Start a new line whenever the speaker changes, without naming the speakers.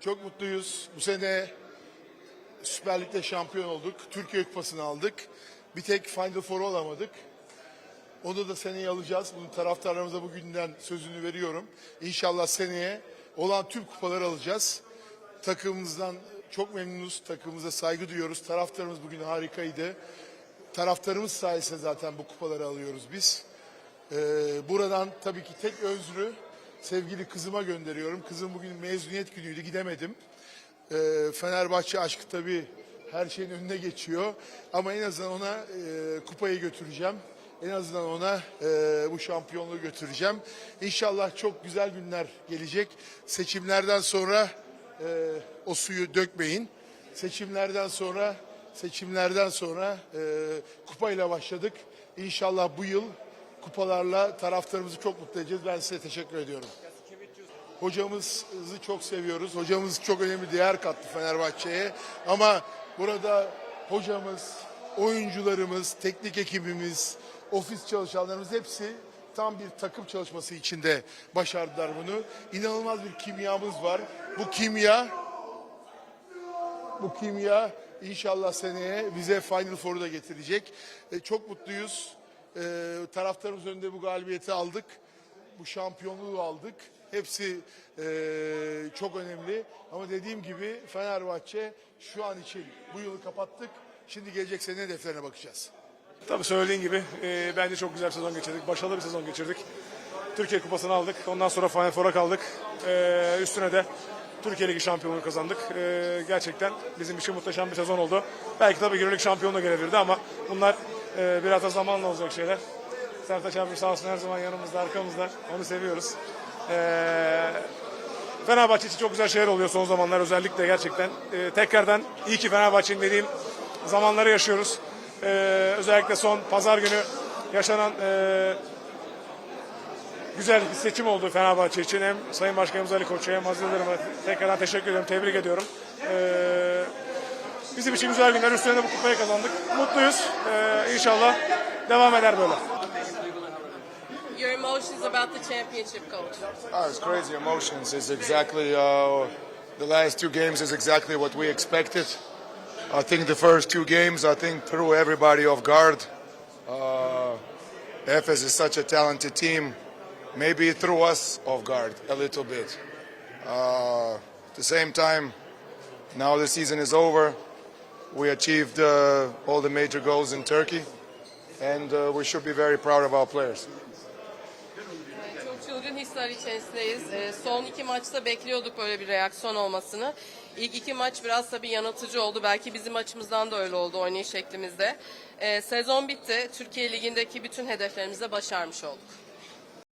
Çok mutluyuz. Bu sene Süper Lig'de şampiyon olduk. Türkiye Kupası'nı aldık. Bir tek Final Four olamadık. Onu da seneye alacağız. Bunun taraftarlarımıza bugünden sözünü veriyorum. İnşallah seneye olan tüm kupaları alacağız. Takımımızdan çok memnunuz. Takımımıza saygı duyuyoruz. Taraftarımız bugün harikaydı. Taraftarımız sayesinde zaten bu kupaları alıyoruz biz. Ee, buradan tabii ki tek özrü sevgili kızıma gönderiyorum. Kızım bugün mezuniyet günüydü gidemedim. Ee, Fenerbahçe aşkı tabii her şeyin önüne geçiyor. Ama en azından ona e, kupayı götüreceğim. En azından ona e, bu şampiyonluğu götüreceğim. İnşallah çok güzel günler gelecek. Seçimlerden sonra e, o suyu dökmeyin. Seçimlerden sonra seçimlerden sonra e, kupayla başladık. İnşallah bu yıl kupalarla taraftarımızı çok mutlu edeceğiz. Ben size teşekkür ediyorum. Hocamızı çok seviyoruz. Hocamız çok önemli değer kattı Fenerbahçe'ye. Ama burada hocamız, oyuncularımız, teknik ekibimiz, ofis çalışanlarımız hepsi tam bir takım çalışması içinde başardılar bunu. İnanılmaz bir kimyamız var. Bu kimya bu kimya inşallah seneye bize Final Four'u da getirecek. E, çok mutluyuz. E, taraftarımız önünde bu galibiyeti aldık. Bu şampiyonluğu aldık. Hepsi e, çok önemli. Ama dediğim gibi Fenerbahçe şu an için bu yılı kapattık. Şimdi gelecek sene hedeflerine bakacağız.
Tabii söylediğin gibi e, bence çok güzel bir sezon geçirdik. Başarılı bir sezon geçirdik. Türkiye Kupası'nı aldık. Ondan sonra Final Four'a kaldık. E, üstüne de Türkiye Ligi şampiyonluğu kazandık. E, gerçekten bizim için muhteşem bir sezon oldu. Belki tabii Euroleague şampiyonluğu gelebilirdi ama bunlar e, biraz da zamanla olacak şeyler. Sertaç abi sağ olsun her zaman yanımızda, arkamızda. Onu seviyoruz. E, Fenerbahçe için çok güzel şeyler oluyor son zamanlar özellikle gerçekten. E, tekrardan iyi ki Fenerbahçe'nin dediğim zamanları yaşıyoruz. E, özellikle son pazar günü yaşanan e, güzel bir seçim oldu Fenerbahçe için. Hem Sayın Başkanımız Ali Koç'a hem Aziz tekrardan teşekkür ediyorum, tebrik ediyorum. E, bizim için güzel günler. Üstüne de bu kupayı kazandık. Mutluyuz. E, inşallah devam eder böyle.
Your emotions about the championship, coach.
Oh, it's crazy emotions. It's exactly uh, the last two games is exactly what we expected. I think the first two games, I think, threw everybody off guard. Uh, Efes is such a talented team. Maybe it threw us off guard a little bit. Uh, at the same time, now the season is over. We achieved uh, all the major goals in Turkey, and uh, we should be very proud of our players.
Çok çılgın hisler içerisindeyiz. Ee, son iki maçta bekliyorduk böyle bir reaksiyon olmasını. İlk iki maç biraz tabii yanıltıcı oldu. Belki bizim açımızdan da öyle oldu oynayış şeklimizde. Ee, sezon bitti. Türkiye Ligi'ndeki bütün hedeflerimizi de başarmış olduk.